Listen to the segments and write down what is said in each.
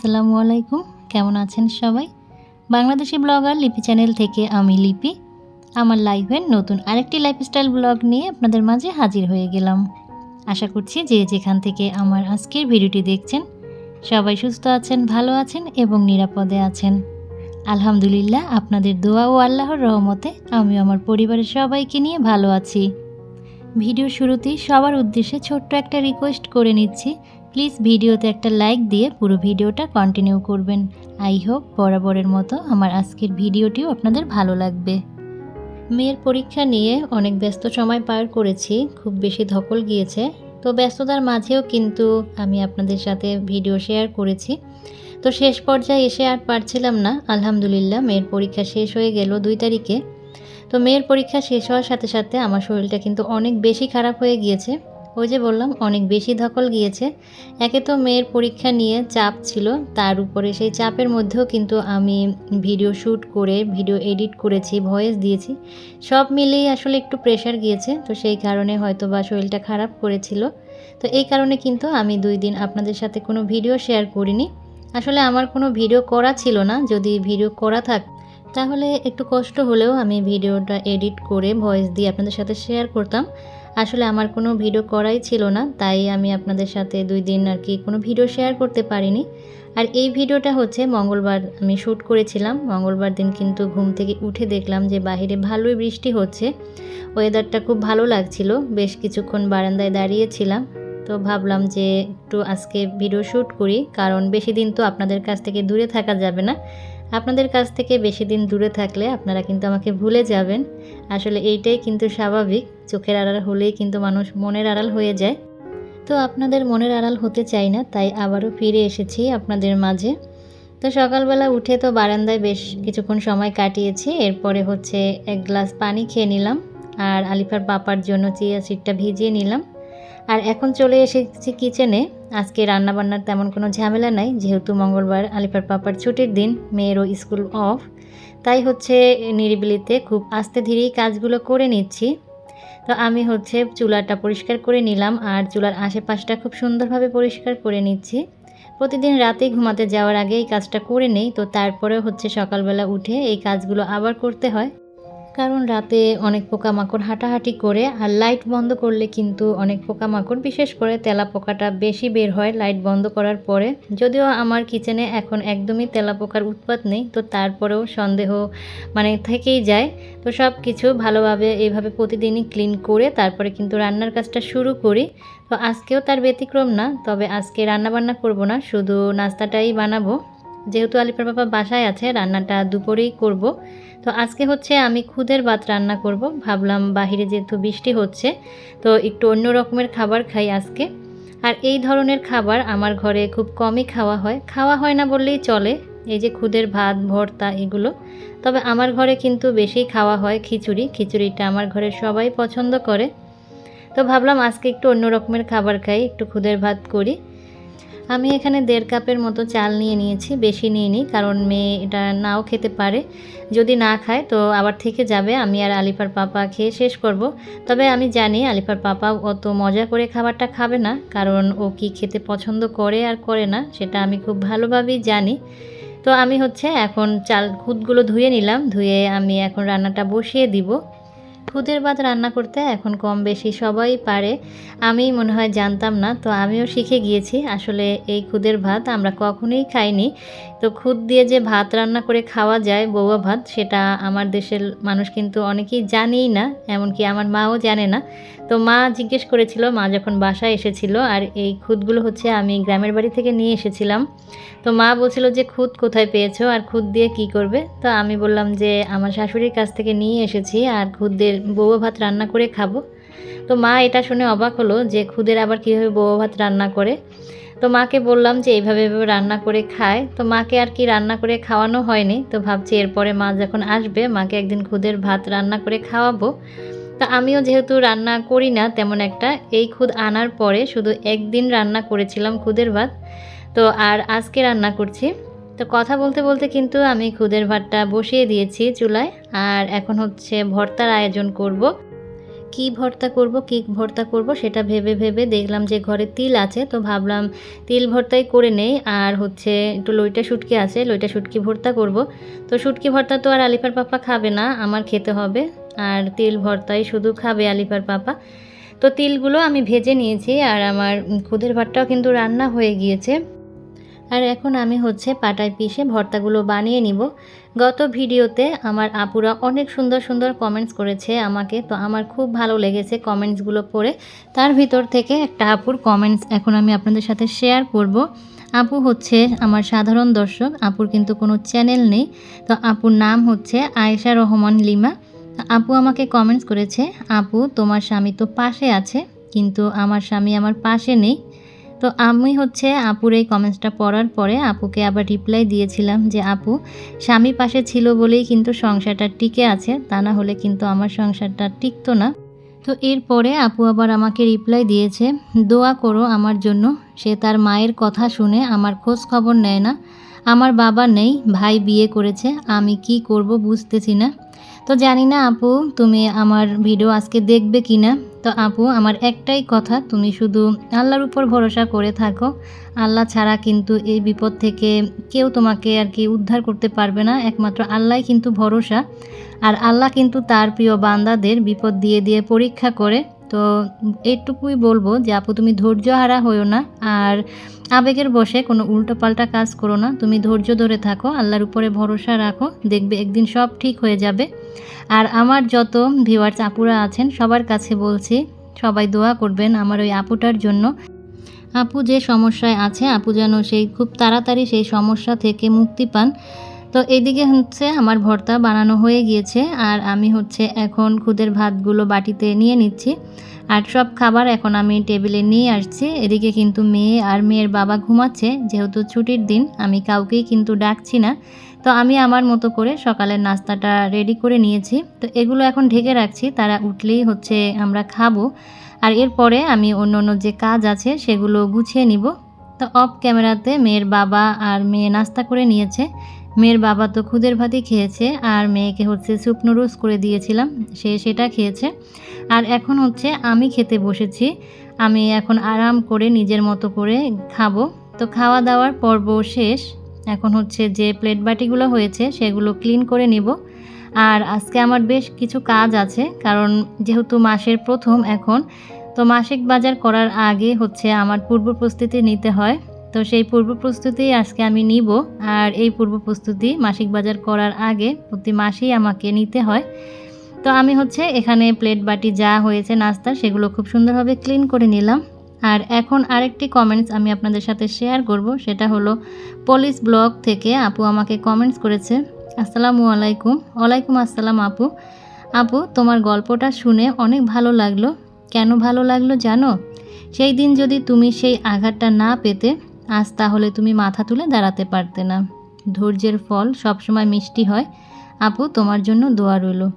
আসসালামু আলাইকুম। কেমন আছেন সবাই? বাংলাদেশি ব্লগার লিপি চ্যানেল থেকে আমি লিপি। আমার লাইফের নতুন আরেকটি লাইফস্টাইল ব্লগ নিয়ে আপনাদের মাঝে হাজির হয়ে গেলাম। আশা করছি যে যেখান থেকে আমার আজকের ভিডিওটি দেখছেন, সবাই সুস্থ আছেন, ভালো আছেন এবং নিরাপদে আছেন। আলহামদুলিল্লাহ, আপনাদের দোয়া ও আল্লাহর রহমতে আমি আমার পরিবারের সবাইকে নিয়ে ভালো আছি। ভিডিও শুরুতেই সবার উদ্দেশ্যে ছোট্ট একটা রিকোয়েস্ট করে নিচ্ছি প্লিজ ভিডিওতে একটা লাইক দিয়ে পুরো ভিডিওটা কন্টিনিউ করবেন। আই হোপ বরাবরের মতো আমার আজকের ভিডিওটিও আপনাদের ভালো লাগবে। মেয়ের পরীক্ষা নিয়ে অনেক ব্যস্ত সময় পার করেছি, খুব বেশি ধকল গিয়েছে। তো ব্যস্ততার মাঝেও কিন্তু আমি আপনাদের সাথে ভিডিও শেয়ার করেছি। তো শেষ পর্যায়ে এসে আর পারছিলাম না। আলহামদুলিল্লাহ, মেয়ের পরীক্ষা শেষ হয়ে গেল দুই তারিখে। তো মেয়ের পরীক্ষা শেষ হওয়ার সাথে সাথে আমার শরীরটা কিন্তু অনেক বেশি খারাপ হয়ে গিয়েছে। ওই যে বললাম, অনেক বেশি ধকল গিয়েছে। একে তো মেয়ের পরীক্ষা নিয়ে চাপ ছিল, তার উপরে সেই চাপের মধ্যেও কিন্তু আমি ভিডিও শ্যুট করে, ভিডিও এডিট করেছি, ভয়েস দিয়েছি। সব মিলিয়ে আসলে একটু প্রেশার গিয়েছে, তো সেই কারণে হয়তো বা শরীরটা খারাপ করেছিল। তো এই কারণে কিন্তু আমি দুই দিন আপনাদের সাথে কোনো ভিডিও শেয়ার করিনি। আসলে আমার কোনো ভিডিও করা ছিল না, যদি ভিডিও করা থাক, তাহলে একটু কষ্ট হলেও আমি ভিডিওটা এডিট করে, ভয়েস দিয়ে আপনাদের সাথে শেয়ার করতাম। আসলে আমার কোনো ভিডিও করাই ছিল না, তাই আমি আপনাদের সাথে দুই দিন আর কি কোনো ভিডিও শেয়ার করতে পারিনি। আর এই ভিডিওটা হচ্ছে মঙ্গলবার আমি শ্যুট করেছিলাম। মঙ্গলবার দিন কিন্তু ঘুম থেকে উঠে দেখলাম যে বাইরে ভালোই বৃষ্টি হচ্ছে। ওয়েদারটা খুব ভালো লাগছিল, বেশ কিছুক্ষণ বারান্দায় দাঁড়িয়েছিলাম। তো ভাবলাম যে একটু আজকে ভিডিও শ্যুট করি, কারণ বেশি দিন তো আপনাদের কাছ থেকে দূরে থাকা যাবে না। আপনাদের কাছ থেকে বেশি দিন দূরে থাকলে আপনারা কিন্তু আমাকে ভুলে যাবেন। আসলে এইটাই কিন্তু স্বাভাবিক, চোখের আড়াল হলেই কিন্তু মানুষ মনের আড়াল হয়ে যায়। তো আপনাদের মনের আড়াল হতে চাই না, তাই আবারও ফিরে এসেছি আপনাদের মাঝে। তো সকালবেলা উঠে তো বারান্দায় বেশ কিছুক্ষণ সময় কাটিয়েছি, এরপরে হচ্ছে এক গ্লাস পানি খেয়ে নিলাম, আর আলিফার পাপার জন্য চিয়া সিটটা ভিজিয়ে নিলাম। আর এখন চলে এসেছি কিচেনে আজকে রান্নাবান্নার তেমন কোনো ঝামেলা নাই, যেহেতু মঙ্গলবার আলিফার পাপার ছুটির দিন মেয়েরও স্কুল অফ তাই হচ্ছে নিরিবিলিতে খুব আস্তে ধীরেই কাজগুলো করে নিচ্ছি। তো আমি হচ্ছে চুলাটা পরিষ্কার করে নিলাম আর চুলার আশেপাশটা খুব সুন্দরভাবে পরিষ্কার করে নিচ্ছি। প্রতিদিন রাতে ঘুমাতে যাওয়ার আগে এই কাজটা করে নেই, তো তারপরে হচ্ছে সকালবেলা উঠে এই কাজগুলো আবার করতে হয়। কারণ রাতে অনেক পোকামাকড় হাঁটাহাঁটি করে আর লাইট বন্ধ করলে কিন্তু অনেক পোকামাকড়, বিশেষ করে তেলা পোকাটা বেশি বের হয় লাইট বন্ধ করার পরে। যদিও আমার কিচেনে এখন একদমই তেলা পোকার উৎপাত নেই, তো তারপরেও সন্দেহ মানে থেকেই যায়। তো সব কিছু ভালোভাবে এইভাবে প্রতিদিনই ক্লিন করে তারপরে কিন্তু রান্নার কাজটা শুরু করি। তো আজকেও তার ব্যতিক্রম না, তবে আজকে রান্না বান্না করব না, শুধু নাস্তাটাই বানাবো। যেহেতু আলিপার বাবা বাসায় আছে, রান্নাটা দুপুরেই করব। তো আজকে হচ্ছে আমি খুদের ভাত রান্না করব। ভাবলাম বাহিরে যেহেতু বৃষ্টি হচ্ছে, তো একটু অন্য রকমের খাবার খাই আজকে। আর এই ধরনের খাবার আমার ঘরে খুব কমই খাওয়া হয়। খাওয়া হয় না বললেই চলে, এই যে খুদের ভাত, ভর্তা এগুলো। তবে আমার ঘরে কিন্তু বেশি খাওয়া হয় খিচুড়ি। খিচুড়িটা আমার ঘরের সবাই পছন্দ করে। তো ভাবলাম আজকে একটু অন্য রকমের খাবার খাই, একটু খুদের ভাত করি। আমি এখানে দেড় কাপের মতো চাল নিয়ে নিয়েছি, বেশি নিইনি, কারণ মেয়ে এটা নাও খেতে পারে। যদি না খায়, তো আবার থেকে যাবে, আমি আর আলিফার পাপা খেয়ে শেষ করব। তবে আমি জানি আলিফার পাপা অত মজা করে খাবারটা খাবে না, কারণ ও কি খেতে পছন্দ করে আর করে না, সেটা আমি খুব ভালোভাবেই জানি। তো আমি হচ্ছে এখন চাল, খুদগুলো ধুয়ে নিলাম, ধুয়ে আমি এখন রান্নাটা বসিয়ে দিব। খুদের ভাত রান্না করতে এখন কম বেশি সবাই পারে। আমি মনে হয় জানতাম না, তো আমিও শিখে গিয়েছি। আসলে এই খুদের ভাত আমরা কখনোই খাইনি। তো খুদ দিয়ে যে ভাত রান্না করে খাওয়া যায় বৌয়া ভাত, সেটা আমার দেশের মানুষ কিন্তু অনেকেই জানেই না, এমনকি আমার মাও জানে না। তো মা জিজ্ঞেস করেছিল, মা যখন বাসায় এসেছিল, আর এই খুদগুলো হচ্ছে আমি গ্রামের বাড়ি থেকে নিয়ে এসেছিলাম। তো মা বলছিল যে, খুদ কোথায় পেয়েছ? আর খুদ দিয়ে কি করবে? তো আমি বললাম যে, আমার শাশুড়ির কাছ থেকে নিয়ে এসেছি, আর খুদের বৌয়া ভাত রান্না করে খাব। তো মা এটা শুনে অবাক হলো যে, খুদের আবার কীভাবে বৌয়া ভাত রান্না করে। তো মাকে বললাম যে, এইভাবে এভাবে রান্না করে খায়। তো মাকে আর কি রান্না করে খাওয়ানো হয়নি। তো ভাবছি এরপরে মা যখন আসবে, মাকে একদিন খুদের ভাত রান্না করে খাওয়াবো। তা আমিও যেহেতু রান্না করি না তেমন একটা, এই খুদ আনার পরে শুধু একদিন রান্না করেছিলাম খুদের ভাত। তো আর আজকে রান্না করছি। তো কথা বলতে বলতে কিন্তু আমি খুদের ভাতটা বসিয়ে দিয়েছি চুলায়। আর এখন হচ্ছে ভর্তার আয়োজন করব। কি ভর্তা করব, কি ভর্তা করব সেটা ভেবে ভেবে দেখলাম যে ঘরে তিল আছে, তো ভাবলাম তিল ভর্তাই করে নেই। আর হচ্ছে একটু লইটা শুটকি আছে, লইটা শুটকি ভর্তা করব। তো শুটকি ভর্তা তো আর আলিফার পাপা খাবে না, আমার খেতে হবে। আর তিল ভর্তাই শুধু খাবে আলিফার পাপা। তো তিলগুলো আমি ভেজে নিয়েছি, আর আমার খুদের ভাতটাও কিন্তু রান্না হয়ে গিয়েছে। আর এখন আমি হচ্ছে পাটায় পিষে ভর্তাগুলো বানিয়ে নিব। গত ভিডিওতে আমার আপুরা অনেক সুন্দর সুন্দর কমেন্টস করেছে আমাকে, তো আমার খুব ভালো লেগেছে কমেন্টসগুলো পড়ে। তার ভিতর থেকে একটা আপুর কমেন্টস এখন আমি আপনাদের সাথে শেয়ার করব। আপু হচ্ছে আমার সাধারণ দর্শক, আপুর কিন্তু কোনো চ্যানেল নেই, তো আপুর নাম হচ্ছে আয়েশা রহমান লিমা। আপু আমাকে কমেন্টস করেছে, আপু, তোমার স্বামী তো পাশে আছে, কিন্তু আমার স্বামী আমার পাশে নেই। তো আমি হচ্ছে আপুর এই কমেন্টসটা পড়ার পরে আপুকে আবার রিপ্লাই দিয়েছিলাম যে, আপু, স্বামী পাশে ছিল বলেই কিন্তু সংসারটা টিকে আছে, তা না হলে কিন্তু আমার সংসারটা টিকতো না। তো এরপরে আপু আবার আমাকে রিপ্লাই দিয়েছে, দোয়া করো আমার জন্য, সে তার মায়ের কথা শুনে আমার খোঁজ খবর নেয় না। আমার বাবা নেই, ভাই বিয়ে করেছে, আমি কি করব বুঝতেছি না। তো জানি না আপু, তুমি আমার ভিডিও আজকে দেখবে কি না তো আপু, আমার একটাই কথা, তুমি শুধু আল্লাহর উপর ভরসা করে থাকো। আল্লাহ ছাড়া কিন্তু এই বিপদ থেকে কেউ তোমাকে আর কি উদ্ধার করতে পারবে না। একমাত্র আল্লাহ কিন্তু ভরসা। আর আল্লাহ কিন্তু তার প্রিয় বান্দাদের বিপদ দিয়ে দিয়ে পরীক্ষা করে। তো এইটুকুই বলব যে, আপু, তুমি ধৈর্য হারা হইও না আর আবেগের বসে কোনো উল্টোপাল্টা কাজ করো না। তুমি ধৈর্য ধরে থাকো, আল্লাহর উপরে ভরসা রাখো, দেখবে একদিন সব ঠিক হয়ে যাবে। আর আমার যত ভিউয়ার্স আপুরা আছেন, সবার কাছে বলছি, সবাই দোয়া করবেন আমার ওই আপুটার জন্য। আপু যে সমস্যায় আছে, আপু যেন সেই খুব তাড়াতাড়ি সেই সমস্যা থেকে মুক্তি পান। তো এইদিকে হচ্ছে আমার ভর্তা বানানো হয়ে গিয়েছে আর আমি হচ্ছে এখন খুদের ভাতগুলো বাটিতে নিয়ে নিচ্ছি। আর সব খাবার এখন আমি টেবিলে নিয়ে আসছি। এদিকে কিন্তু মেয়ে আর মেয়ের বাবা ঘুমাচ্ছে। যেহেতু ছুটির দিন, আমি কাউকেই কিন্তু ডাকছি না। তো আমি আমার মতো করে সকালের নাস্তাটা রেডি করে নিয়েছি। তো এগুলো এখন ঢেকে রাখছি। তারা উঠলেই হচ্ছে আমরা খাব। আর এরপরে আমি অন্য অন্য যে কাজ আছে, সেগুলো গুছিয়ে নিব। তো অফ ক্যামেরাতে মেয়ের বাবা আর মেয়ে নাস্তা করে নিয়েছে। মেয়ের বাবা তো খুদের ভাতই খেয়েছে আর মেয়েকে হচ্ছে স্যুপ নুডলস করে দিয়েছিলাম। সে সেটা খেয়েছে। আর এখন হচ্ছে আমি খেতে বসেছি। আমি এখন আরাম করে নিজের মতো করে খাব। তো খাওয়া দাওয়ার পর্ব শেষ। এখন হচ্ছে যে প্লেট বাটিগুলো হয়েছে সেগুলো ক্লিন করে নিব। আর আজকে আমার বেশ কিছু কাজ আছে, কারণ যেহেতু মাসের প্রথম এখন, তো মাসিক বাজার করার আগে হচ্ছে আমার পূর্ব প্রস্তুতি নিতে হয়। তো সেই পূর্ব প্রস্তুতি আজকে আমি নিব। আর এই পূর্ব প্রস্তুতি মাসিক বাজার করার আগে প্রতি মাসেই আমাকে নিতে হয়। তো আমি হচ্ছে এখানে প্লেট বাটি যা হয়েছে নাস্তা সেগুলো খুব সুন্দরভাবে ক্লিন করে নিলাম। আর এখন আরেকটি কমেন্টস আমি আপনাদের সাথে শেয়ার করব। সেটা হলো পলিশ ব্লগ থেকে আপু আমাকে কমেন্টস করেছে, আসসালামু আলাইকুম। ওয়ালাইকুম আসসালাম আপু। আপু, তোমার গল্পটা শুনে অনেক ভালো লাগল। কেন ভালো লাগল জানো? সেই দিন যদি তুমি সেই আঘাতটা না পেতে আজ তাহলে তুমি মাথা তুলে দাঁড়াতে পারতে না। ধৈর্যের ফল সবসময় মিষ্টি হয়। আপু, তোমার জন্য দোয়া রইল।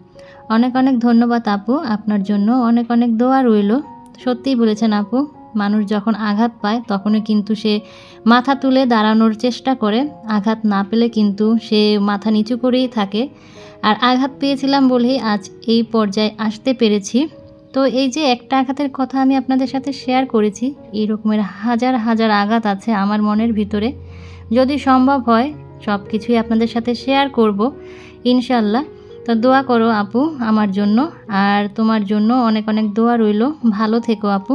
অনেক অনেক ধন্যবাদ আপু, আপনার জন্য অনেক অনেক দোয়া রইল। সত্যিই বলেছেন আপু, মানুষ যখন আঘাত পায়, তখনই কিন্তু সে মাথা তুলে দাঁড়ানোর চেষ্টা করে। আঘাত না পেলে কিন্তু সে মাথা নিচু করেই থাকে। আর আঘাত পেয়েছিলাম বলেই আজ এই পর্যায়ে আসতে পেরেছি। তো এই যে একটা আঘাতের কথা আমি আপনাদের সাথে শেয়ার করেছি, এই রকমের হাজার হাজার আঘাত আছে আমার মনের ভিতরে। যদি সম্ভব হয় সব কিছুই আপনাদের সাথে শেয়ার করব ইনশাল্লাহ তো দোয়া করো আপু আমার জন্য, আর তোমার জন্য অনেক অনেক দোয়া রইল। ভালো থেকো আপু।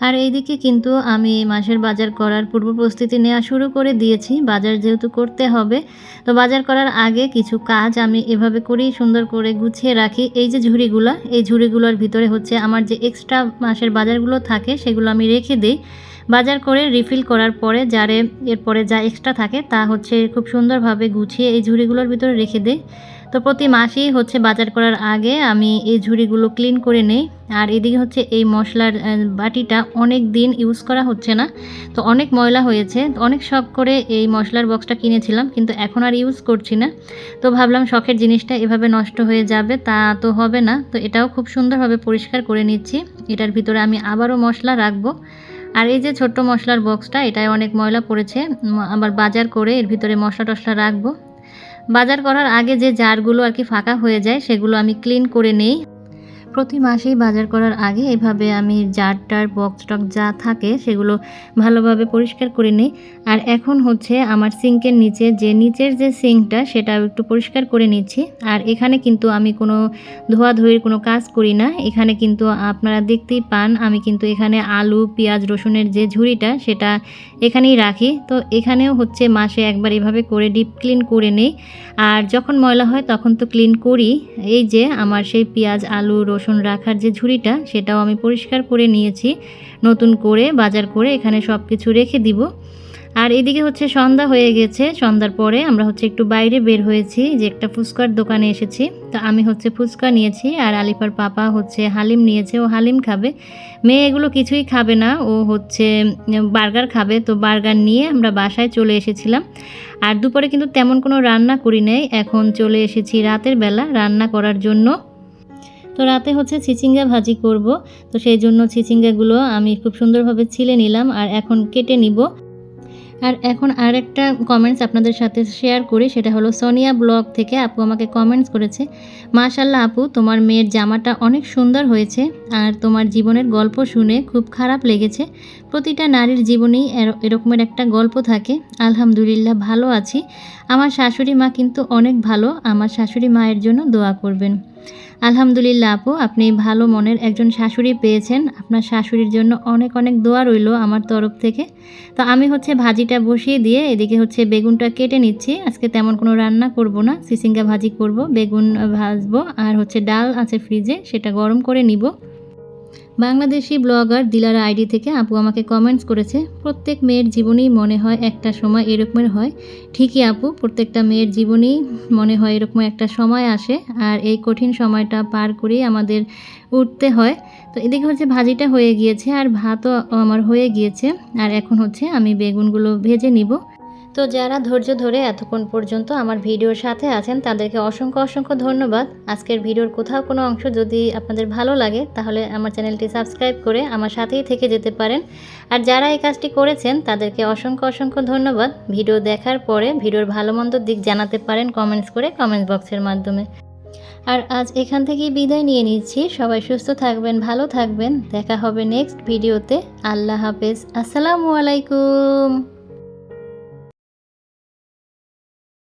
আর এইদিকে কিন্তু আমি মাসের বাজার করার পূর্ব প্রস্তুতি নেওয়া শুরু করে দিয়েছি। বাজার যেহেতু করতে হবে, তো বাজার করার আগে কিছু কাজ আমি এভাবে করেই সুন্দর করে গুছিয়ে রাখি। এই যে ঝুড়িগুলো, এই ঝুড়িগুলোর ভিতরে হচ্ছে আমার যে এক্সট্রা মাসের বাজারগুলো থাকে, সেগুলো আমি রেখে দিই। বাজার করে রিফিল করার পরে যারে এরপরে যা এক্সট্রা থাকে, তা হচ্ছে খুব সুন্দরভাবে গুছিয়ে এই ঝুড়িগুলোর ভিতরে রেখে দিই। তো প্রতি মাসেই হচ্ছে বাজার করার আগে আমি এই ঝুড়িগুলো ক্লিন করে নেই। আর এদিকে হচ্ছে এই মশলার বাটিটা অনেক দিন ইউজ করা হচ্ছে না। তো অনেক ময়লা হয়েছে। অনেক শখ করে এই মশলার বক্সটা কিনেছিলাম, কিন্তু এখন আর ইউজ করছি না। তো ভাবলাম শখের জিনিসটা এভাবে নষ্ট হয়ে যাবে, তা তো হবে না। তো এটাও খুব সুন্দরভাবে পরিষ্কার করে নিচ্ছি। এটার ভিতরে আমি আবারও মশলা রাখব। আর এই যে ছোট্ট মশলার বক্সটা এটায় অনেক ময়লা পড়েছে। আবার বাজার করে এর ভিতরে মশলা টশলা রাখব। বাজার করার আগে যে জারগুলো আর কি ফাঁকা হয়ে যায়, সেগুলো আমি ক্লিন করে নেই। প্রতি মাসেই বাজার করার আগে এভাবে আমি জার টার বক্স টক যা থাকে সেগুলো ভালোভাবে পরিষ্কার করে নিই। আর এখন হচ্ছে আমার সিঙ্কের নিচে যে নিচের যে সিঙ্কটা সেটাও একটু পরিষ্কার করে নিচ্ছি। আর এখানে কিন্তু আমি কোনো ধোয়াধুয়ির কোনো কাজ করি না। এখানে কিন্তু আপনারা দেখতেই পান, আমি কিন্তু এখানে আলু, পেঁয়াজ, রসুনের যে ঝুড়িটা সেটা এখানেই রাখি। তো এখানেও হচ্ছে মাসে একবার এভাবে করে ডিপ ক্লিন করে নেই। আর যখন ময়লা হয় তখন তো ক্লিন করি। এই যে আমার সেই পেঁয়াজ, আলু রসুন রাখার যে ঝুড়িটা, সেটাও আমি পরিষ্কার করে নিয়েছি। নতুন করে, বাজার করে এখানে সব কিছু রেখে দিব। আর এদিকে হচ্ছে সন্ধ্যা হয়ে গেছে। সন্ধ্যার পরে আমরা হচ্ছে একটু বাইরে বের হয়েছি, যে একটা ফুচকার দোকানে এসেছি। তো আমি হচ্ছে ফুচকা নিয়েছি আর আলিফার পাপা হচ্ছে হালিম নিয়েছে, ও হালিম খাবে। মেয়ে এগুলো কিছুই খাবে না, ও হচ্ছে বার্গার খাবে। তো বার্গার নিয়ে আমরা বাসায় চলে এসেছিলাম। আর দুপুরে কিন্তু তেমন কোনো রান্না করি নাই। এখন চলে এসেছি রাতের বেলা রান্না করার জন্য। তো রাতে হচ্ছে চিচিঙ্গা ভাজি করব। তো সেই জন্য চিচিঙ্গাগুলো আমি খুব সুন্দরভাবে ছিলে নিলাম আর এখন কেটে নিব। আর এখন আর একটা কমেন্টস আপনাদের সাথে শেয়ার করি, সেটা হলো সোনিয়া ব্লগ থেকে আপু আমাকে কমেন্টস করেছে মাশাল্লাহ আপু, তোমার মেয়ের জামাটা অনেক সুন্দর হয়েছে আর তোমার জীবনের গল্প শুনে খুব খারাপ লেগেছে। প্রতিটা নারীর জীবনেই এর- এরকমের একটা গল্প থাকে। আলহামদুলিল্লাহ ভালো আছি। আমার শাশুড়ি মা কিন্তু অনেক ভালো। আমার শাশুড়ি মায়ের জন্য দোয়া করবেন। আলহামদুলিল্লাহ আপু, আপনি ভালো মনের একজন শাশুড়ি পেয়েছেন। আপনার শাশুড়ির জন্য অনেক অনেক দোয়া রইল আমার তরফ থেকে। তো আমি হচ্ছে ভাজিটা বসিয়ে দিয়ে এদিকে হচ্ছে বেগুনটা কেটে নিচ্ছি। আজকে তেমন কোনো রান্না করব না, সিসিঙ্গা ভাজি করব, বেগুন ভাজবো, আর হচ্ছে ডাল আছে ফ্রিজে সেটা গরম করে নিব। বাংলাদেশি ব্লগার দিলারা আইডি থেকে আপু আমাকে কমেন্টস করেছে, প্রত্যেক মেয়ের জীবনেই মনে হয় একটা সময় এরকমের হয়। ঠিকই আপু, প্রত্যেকটা মেয়ের জীবনেই মনে হয় এরকম একটা সময় আসে, আর এই কঠিন সময়টা পার করেই আমাদের উঠতে হয়। তো এদিকে হচ্ছে ভাজিটা হয়ে গিয়েছে, আর ভাতও আমার হয়ে গিয়েছে, আর এখন হচ্ছে আমি বেগুনগুলো ভেজে নিব। তো যারা ধৈর্য ধরে এতক্ষণ পর্যন্ত আমার ভিডিওর সাথে আছেন, তাদেরকে অসংখ্য অসংখ্য ধন্যবাদ। আজকের ভিডিওর কোথাও কোনো অংশ যদি আপনাদের ভালো লাগে, তাহলে আমার চ্যানেলটি সাবস্ক্রাইব করে আমার সাথেই থেকে যেতে পারেন। আর যারা এই কাজটি করেছেন, তাদেরকে অসংখ্য অসংখ্য ধন্যবাদ। ভিডিও দেখার পরে ভিডিওর ভালো মন্দ দিক জানাতে পারেন কমেন্টস করে, কমেন্টস বক্সের মাধ্যমে। আর আজ এখান থেকেই বিদায় নিয়ে নিচ্ছি। সবাই সুস্থ থাকবেন, ভালো থাকবেন। দেখা হবে নেক্সট ভিডিওতে। আল্লাহ হাফেজ। আসসালামু আলাইকুম।